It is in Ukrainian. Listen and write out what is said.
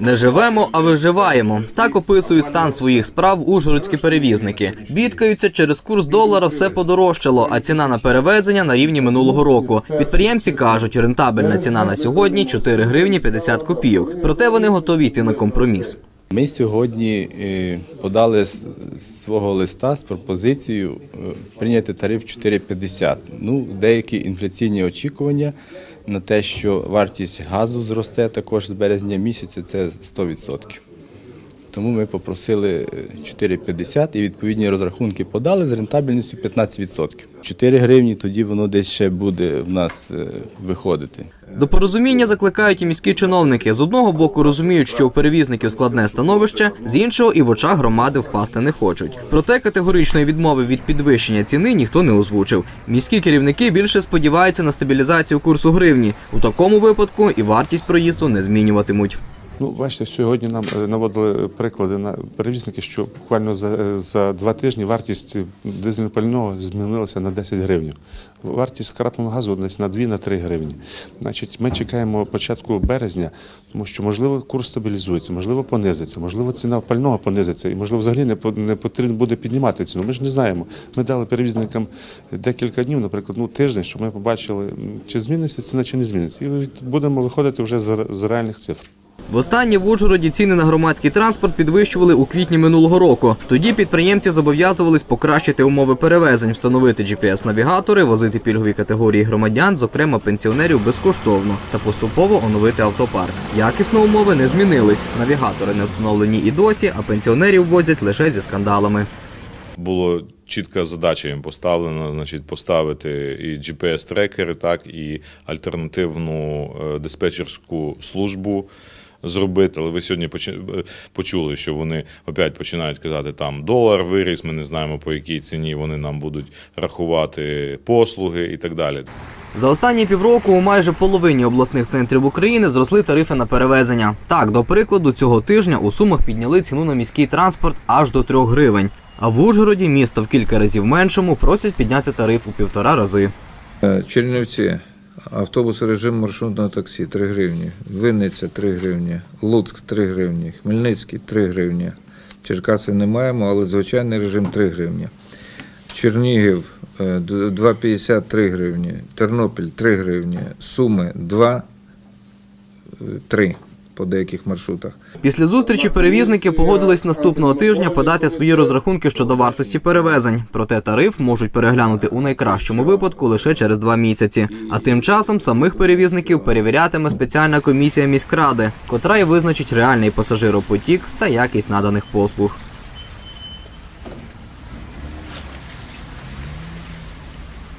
Не живемо, а виживаємо. Так описують стан своїх справ ужгородські перевізники. Бідкаються, через курс долара все подорожчало, а ціна на перевезення на рівні минулого року. Підприємці кажуть, рентабельна ціна на сьогодні 4 гривні 50 копійок. Проте вони готові йти на компроміс. Ми сьогодні е, подали свого листа з пропозицією е, прийняти тариф 4,50. Ну, деякі інфляційні очікування на те, що вартість газу зросте також з березня місяця, це 100%. Тому ми попросили е, 4,50 і відповідні розрахунки подали з рентабельністю 15%. 4 гривні тоді воно десь ще буде в нас е, виходити. До порозуміння закликають і міські чиновники. З одного боку розуміють, що у перевізників складне становище, з іншого і в очах громади впасти не хочуть. Проте категоричної відмови від підвищення ціни ніхто не озвучив. Міські керівники більше сподіваються на стабілізацію курсу гривні. У такому випадку і вартість проїзду не змінюватимуть. Ну, бачите, сьогодні нам е, наводили приклади на перевізники, що буквально за, е, за два тижні вартість дизельного пального змінилася на 10 гривень. Вартість скрапного газу десь на 2-3 гривні. Значить, ми чекаємо початку березня, тому що можливо курс стабілізується, можливо, понизиться, можливо, ціна пального понизиться, і можливо, взагалі не потрібно буде піднімати ціну. Ми ж не знаємо. Ми дали перевізникам декілька днів, наприклад, ну тиждень, щоб ми побачили, чи зміниться ціна, чи не зміниться. І будемо виходити вже з реальних цифр. Востаннє в Ужгороді ціни на громадський транспорт підвищували у квітні минулого року. Тоді підприємці зобов'язувались покращити умови перевезень, встановити GPS-навігатори, возити пільгові категорії громадян, зокрема пенсіонерів, безкоштовно, та поступово оновити автопарк. Якісно умови не змінились. Навігатори не встановлені і досі, а пенсіонерів возять лише зі скандалами. було чітка задача їм поставлена, значить, поставити і GPS-трекери, так, і альтернативну е, диспетчерську службу зробити. Але ви сьогодні е, почули, що вони опять починають казати, там долар виріс, ми не знаємо по якій ціні вони нам будуть рахувати послуги і так далі. За останні півроку у майже половині обласних центрів України зросли тарифи на перевезення. Так, до прикладу, цього тижня у Сумах підняли ціну на міський транспорт аж до 3 гривень. А в Ужгороді, місто в кілька разів меншому, просять підняти тариф у півтора рази. Е, Чернівці, автобуси режим маршрутного таксі 3 гривні, Винниця 3 гривні, Луцьк 3 гривні, Хмельницький 3 гривні. Черкаси не маємо, але звичайний режим 3 гривні. Чернігів е, 2,53 гривні, Тернопіль 3 гривні, Суми 2, 3 по деяких маршрутах. Після зустрічі перевізники погодились наступного тижня подати свої розрахунки щодо вартості перевезень. Проте тариф можуть переглянути у найкращому випадку лише через два місяці. А тим часом самих перевізників перевірятиме спеціальна комісія міськради, котра й визначить реальний пасажиропотік та якість наданих послуг.